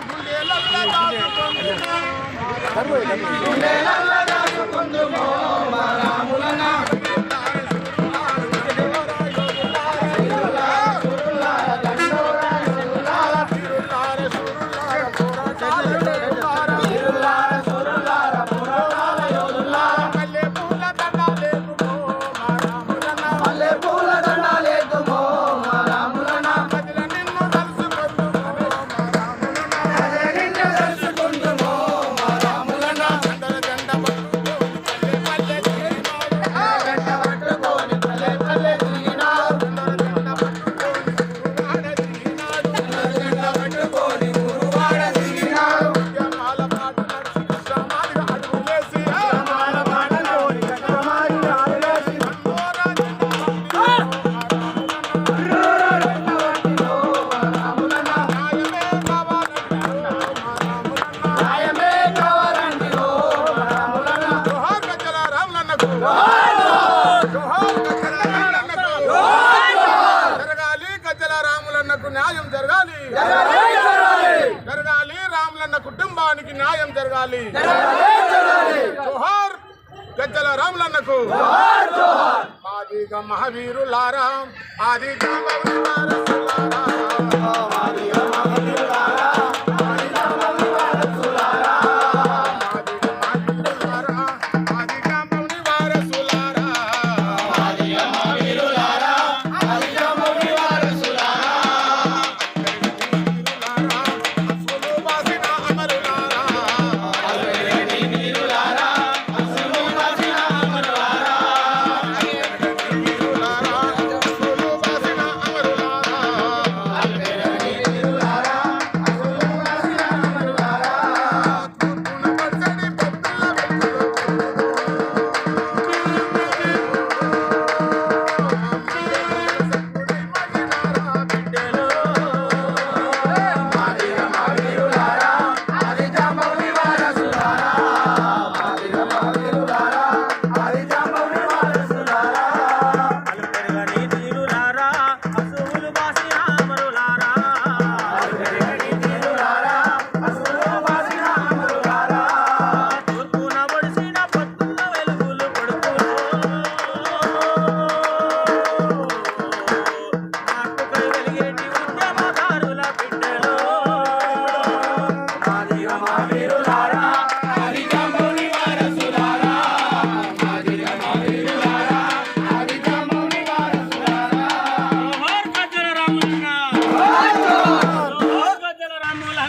గుండెలల్ల దాచుకుందుమో రాములన్నకు న్యాయం జరగాలి. జరగాలి రాములన్న కుటుంబానికి న్యాయం జరగాలి. జోహార్ గజ్జల రాములన్నకు. మహావీరు మహావీరులారా ఆదిగ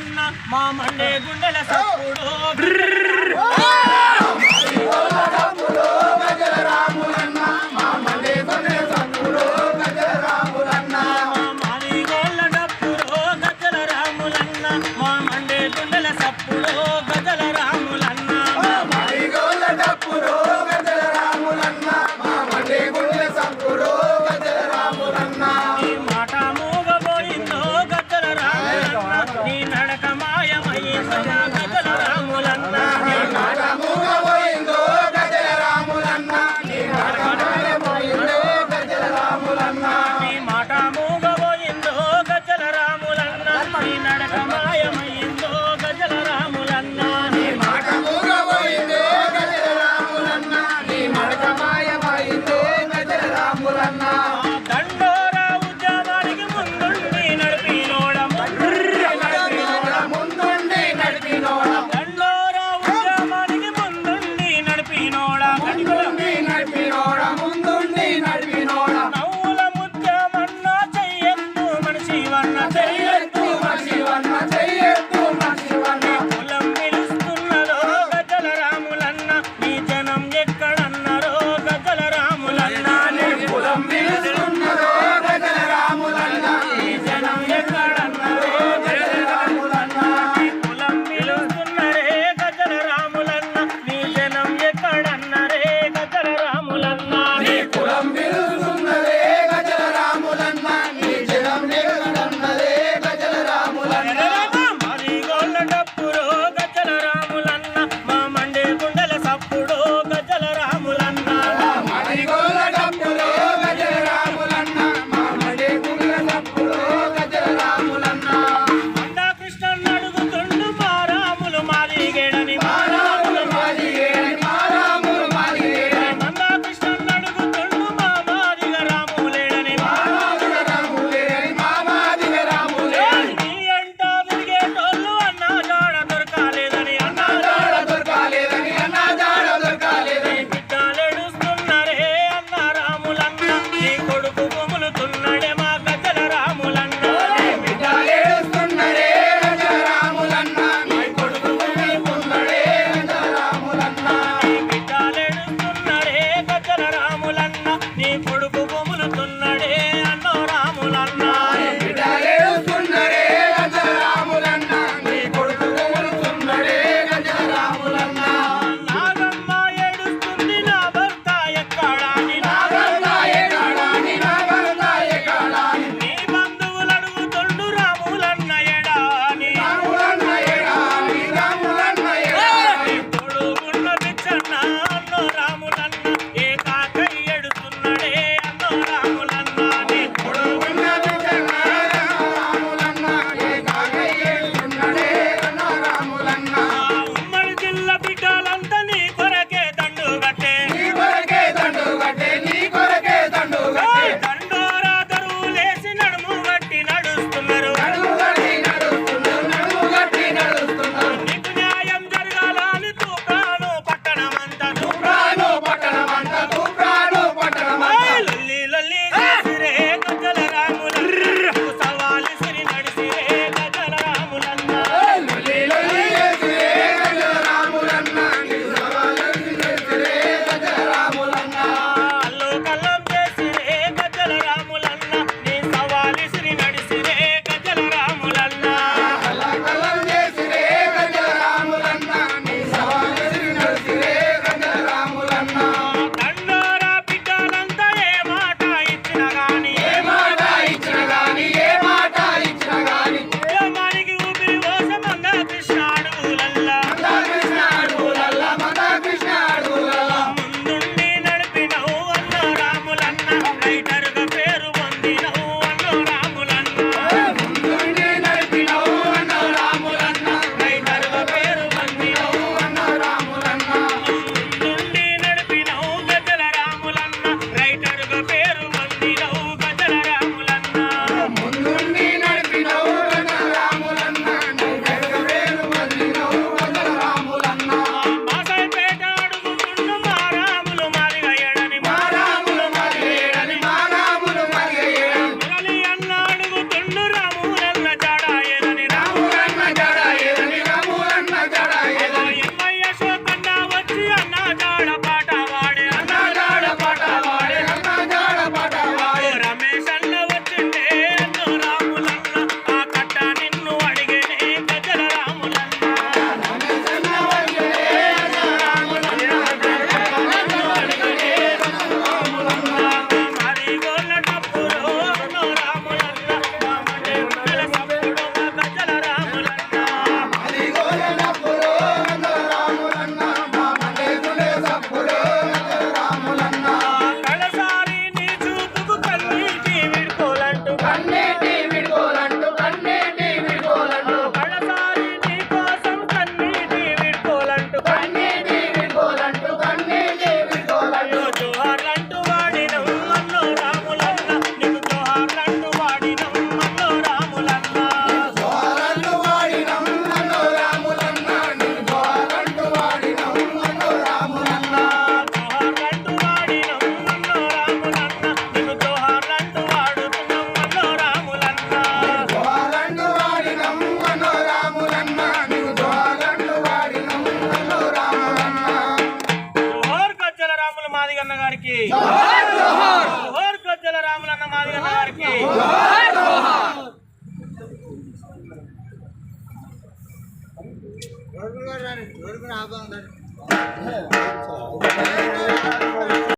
ఉన్న మా మండే గుండెల సప్పుడు Nate. Thank you. జోహార్